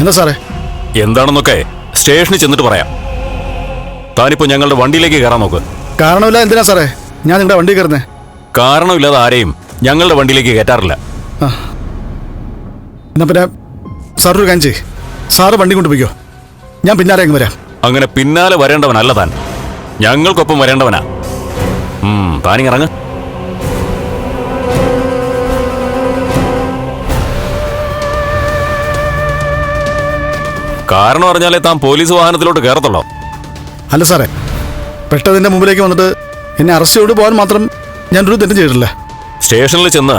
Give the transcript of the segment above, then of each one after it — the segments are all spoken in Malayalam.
എന്താ സാറേ? എന്താണെന്നൊക്കെ സ്റ്റേഷനിൽ ചെന്നിട്ട് പറയാം. താനിപ്പോ ഞങ്ങളുടെ വണ്ടിയിലേക്ക് കയറാൻ നോക്ക്. കാരണമില്ല എന്തിനാ സാറേ? ഞാൻ നിങ്ങളുടെ വണ്ടി കയറുന്നേ. കാരണമില്ലാതെ ആരെയും ഞങ്ങളുടെ വണ്ടിയിലേക്ക് കയറ്റാറില്ല. എന്നാ പിന്നെ സാർ ഒരു ചെയ്യ്. സാറ് വണ്ടി കൊണ്ടുപോയിക്കോ ഞാൻ പിന്നാലെ അങ്ങ് വരാം. അങ്ങനെ പിന്നാലെ വരേണ്ടവനല്ല താൻ. ഞങ്ങൾക്കൊപ്പം വരേണ്ടവനാ. ഉം, കാരണം അറിഞ്ഞാലേ താൻ പോലീസ് വാഹനത്തിലോട്ട് കയറത്തുള്ളോ. അല്ല സാറേ പെട്ടതിന്റെ മുമ്പിലേക്ക് വന്നിട്ട് എന്നെ അറസ്റ്റ് ചെയ്ത് പോകാൻ മാത്രം ഞാനൊരു തെറ്റും ചെയ്തിട്ടില്ല. സ്റ്റേഷനിൽ ചെന്ന്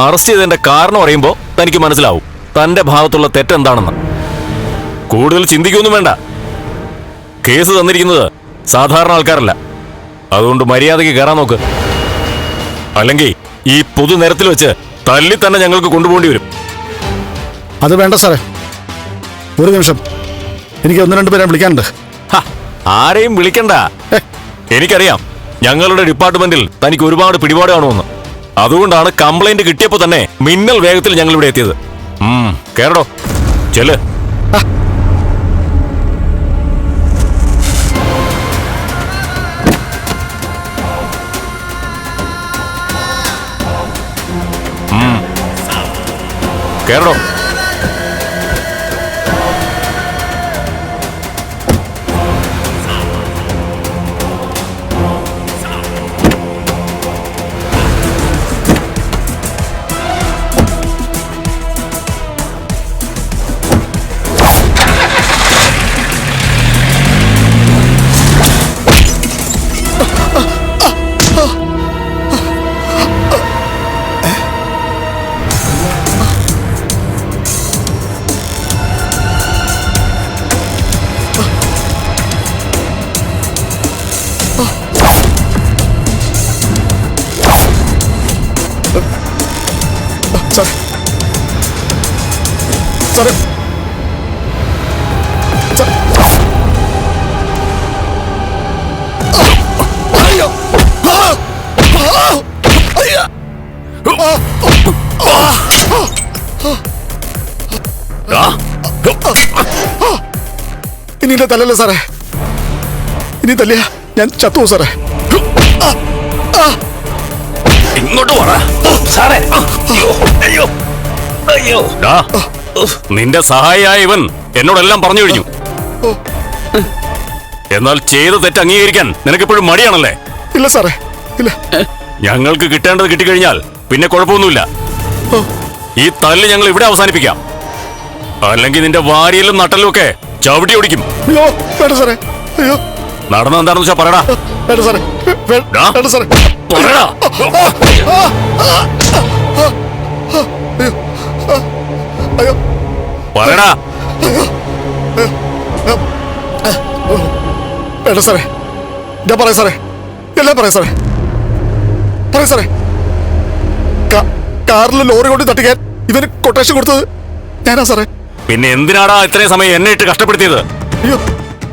അറസ്റ്റ് ചെയ്തതിന്റെ കാരണം അറിയുമ്പോൾ തനിക്ക് മനസ്സിലാവും തന്റെ ഭാഗത്തുള്ള തെറ്റെന്താണെന്ന്. കൂടുതൽ ചിന്തിക്കൊന്നും വേണ്ട. കേസ് തന്നിരിക്കുന്നത് സാധാരണ ആൾക്കാരല്ല. അതുകൊണ്ട് മര്യാദയ്ക്ക് കയറാൻ നോക്ക്. അല്ലെങ്കിൽ ഈ പൊതുനിരത്തിൽ വെച്ച് തല്ലി തന്നെ ഞങ്ങൾക്ക് കൊണ്ടുപോകേണ്ടി വരും. അത് വേണ്ട സാറേ. ഒരു നിമിഷം. എനിക്ക് ഒന്ന് രണ്ട് പേരെ വിളിക്കാനുണ്ട്. ആരെയും വിളിക്കണ്ട. എനിക്കറിയാം ഞങ്ങളുടെ ഡിപ്പാർട്ട്മെന്റിൽ തനിക്ക് ഒരുപാട് പിടിപാട് കാണുമെന്ന്. അതുകൊണ്ടാണ് കംപ്ലൈന്റ് കിട്ടിയപ്പോ തന്നെ മിന്നൽ വേഗത്തിൽ ഞങ്ങൾ ഇവിടെ എത്തിയത്. ഉം, കേറടോ. ചെൽ കേരടോ കേറടോ. സാറേ സാറേ ഇനി എന്റെ തല്ലല്ല സാറേ. ഇനി തല്ലിയ ഞാൻ ചത്തു സാറേ. ഇങ്ങോട്ട് പറ. സാറേ അയ്യോ. ഡാ, നിന്റെ സഹായിയായ ഇവൻ എന്നോടെല്ലാം പറഞ്ഞു കഴിഞ്ഞു. എന്നാൽ ചെയ്ത തെറ്റ് അംഗീകരിക്കാൻ നിനക്കിപ്പോഴും മടിയാണല്ലേ? ഇല്ല സാറേ ഇല്ല. ഞങ്ങൾക്ക് കിട്ടേണ്ടത് കിട്ടിക്കഴിഞ്ഞാൽ പിന്നെ കുഴപ്പമൊന്നുമില്ല. ഈ തല്ല് ഞങ്ങൾ ഇവിടെ അവസാനിപ്പിക്കാം. അല്ലെങ്കിൽ നിന്റെ വാരിയിലും നട്ടലും ഒക്കെ ചവിട്ടി ഓടിക്കും. നടന്ന എന്താണെന്ന് വെച്ചാ പറയടാ. പറയടാ. പറയടാ. വേണ്ട സാറേ. ഞാൻ പറയാം സാറേ. എല്ലാം പറയാം സാറേ. പറയാം സാറേ. കാറിൽ ലോറി കൊണ്ട് തട്ടിക്കാൻ ഇവന് കൊട്ടേഷൻ കൊടുത്തത് ഞാനാ സാറേ. പിന്നെ എന്തിനാടാ ഇത്രയും സമയം എന്നെ ഇട്ട് കഷ്ടപ്പെടുത്തിയത്?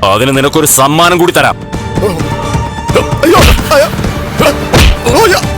അതിന് നിനക്കൊരു സമ്മാനം കൂടി തരാം. അയ്യോ. അയ്യോ.